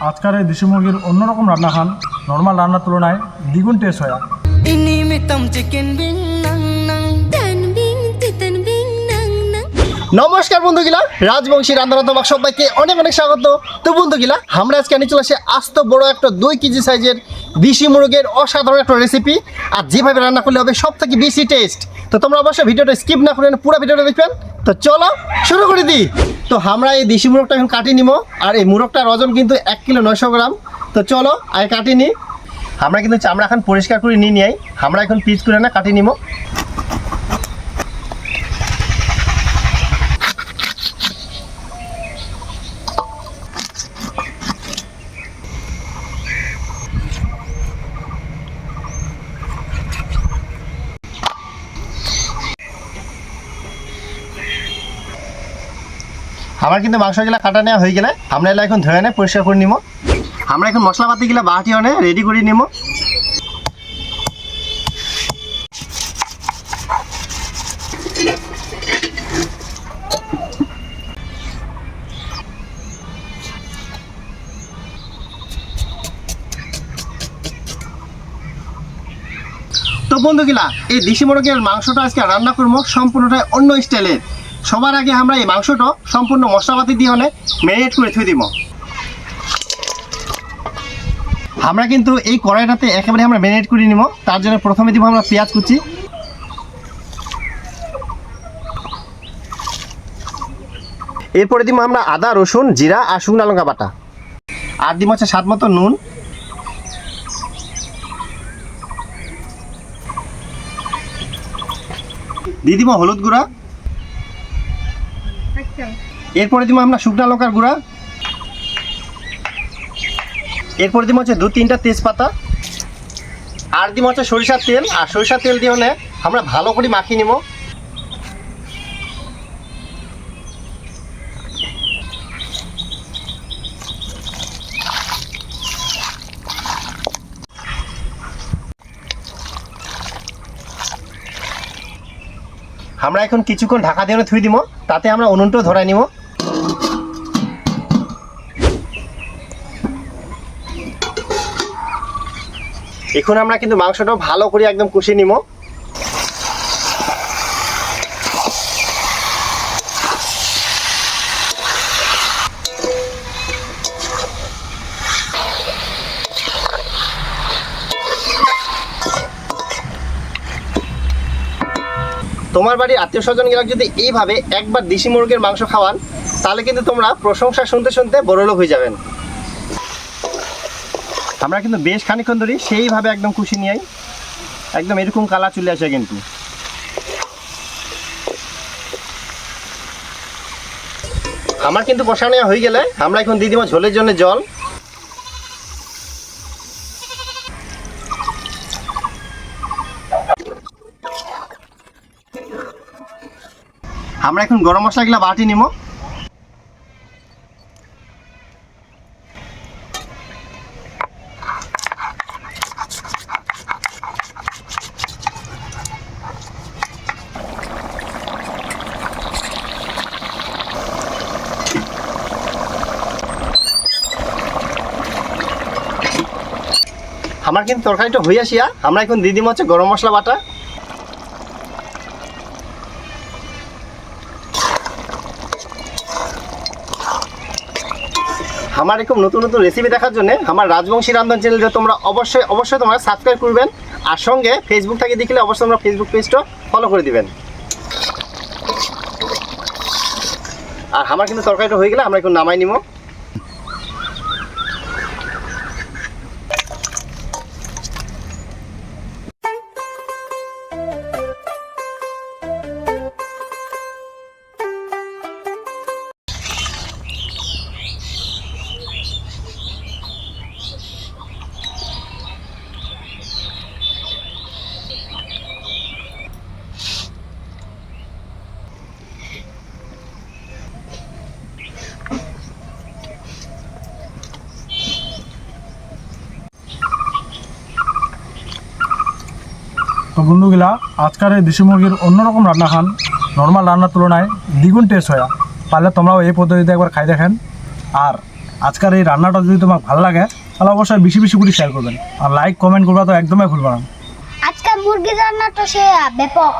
আজকাল এই দেশি মুরগির অন্যরকম রান্না খান। নর্মাল রান্নার তুলনায় দ্বিগুণ টেস্ট হয়। নমস্কার বন্ধুগিলা রাজবংশী রান্না তোমার সবাইকে অনেক অনেক স্বাগত। তো বন্ধুগিলা আমরা আজকে আনি চলে আসে আস্ত বড় একটা দুই কেজি সাইজের দেশি মুরগের অসাধারণ একটা রেসিপি আর যেভাবে রান্না করলে হবে সব থেকে বেশি টেস্ট তো তোমরা অবশ্যই ভিডিওটা স্কিপ না করে পুরো ভিডিওটা দেখবেন। তো চলো শুরু করে দিই। তো আমরা এই দেশি মুরগটা এখন কাটি নিব আর এই মুরগটার ওজন কিন্তু এক কিলো নয়শো গ্রাম। তো চলো, আগে কাটি নিই আমরা কিন্তু চামড়া এখন পরিষ্কার করে নিয়ে নিই আমরা এখন পিস করে না কাটি নিব আমার কিন্তু মাংসগুলা কাটা নেওয়া হয়ে গেলে আমরা এলা এখন ধরে নেয় পরিষ্কার করে নিব আমরা এখন মশলাপাতিগুলা বাটি অনে রেডি করে নিব তো বন্ধুগুলা, এই দেশি মুরগির মাংসটা আজকে রান্না করব সম্পূর্ণটাই অন্য স্টাইলের। সবার আগে আমরা এই মাংসটা সম্পূর্ণ মশলাপাতি দিয়ে হলে ম্যারিনেট করে থুই দিব আমরা কিন্তু এই কড়াইটাতে একেবারে আমরা ম্যারিনেট করে নিব তার জন্য প্রথমে দিব আমরা পেঁয়াজ কুচি। এরপরে দিব আমরা আদা, রসুন, জিরা আর শুকনা লঙ্কা বাটা। আর দিব হচ্ছে স্বাদ মতো নুন। দিয়ে দিব হলুদ গুঁড়া। এরপরে দিব আমরা শুকনা লঙ্কার গুঁড়া। এরপরে দিব হচ্ছে দু তিনটা তেজপাতা। আর দিব হচ্ছে সরিষার তেল। আর সরিষার তেল দিয়ে আমরা ভালো করে মাখিয়ে নিব আমরা এখন কিছুক্ষণ ঢাকা দিয়ে থুই দিব তাতে আমরা উনুনটাও ধরাই নিব এখন আমরা কিন্তু মাংসটাও ভালো করে একদম কষিয়ে নিব তোমার বাড়ির আত্মীয় স্বজন গেলে যদি এইভাবে একবার দেশি মুরগির মাংস খাওয়ান, তাহলে কিন্তু তোমরা প্রশংসা শুনতে শুনতে বড়লোক হয়ে যাবেন। আমরা কিন্তু বেশ খানিক্ষণ ধরি সেইভাবে একদম খুশি নিয়ে একদম এরকম কালার চলে আসে কিন্তু। আমার কিন্তু কষা নেওয়া হয়ে গেলে, আমরা এখন দিয়ে দিব ঝোলের জন্য জল আমরা এখন গরম মশলাগুলো বাটি নিব আমার কিন্তু তরকারিটা আসিয়া আমরা এখন দিয়ে দিব হচ্ছে গরম মশলা বাটা। আমার এরকম নতুন নতুন রেসিপি দেখার জন্য আমার রাজবংশী রান্ধন চ্যানেলটা তোমরা অবশ্যই অবশ্যই তোমরা সাবস্ক্রাইব করবেন। আর সঙ্গে ফেসবুক থেকে দেখলে অবশ্যই তোমরা ফেসবুক পেজটা ফলো করে দিবেন। আর আমার কিন্তু তরকারিটা হয়ে গেলে আমরা একটু নামাই নিব তো বন্ধুগুলা আজকাল এই দেশি মুরগির অন্যরকম রান্না খান। নর্মাল রান্নার তুলনায় দ্বিগুণ টেস্ট হয়। পারলে তোমরাও এই পদ্ধতিতে একবার খাই দেখেন। আর আজকাল এই রান্নাটা যদি তোমার ভালো লাগে, তাহলে অবশ্যই বেশি বেশি করে শেয়ার করবেন। আর লাইক কমেন্ট করবা তো একদমই ভুলবা না। আজকাল মুরগির রান্নাটা সে ব্যাপক।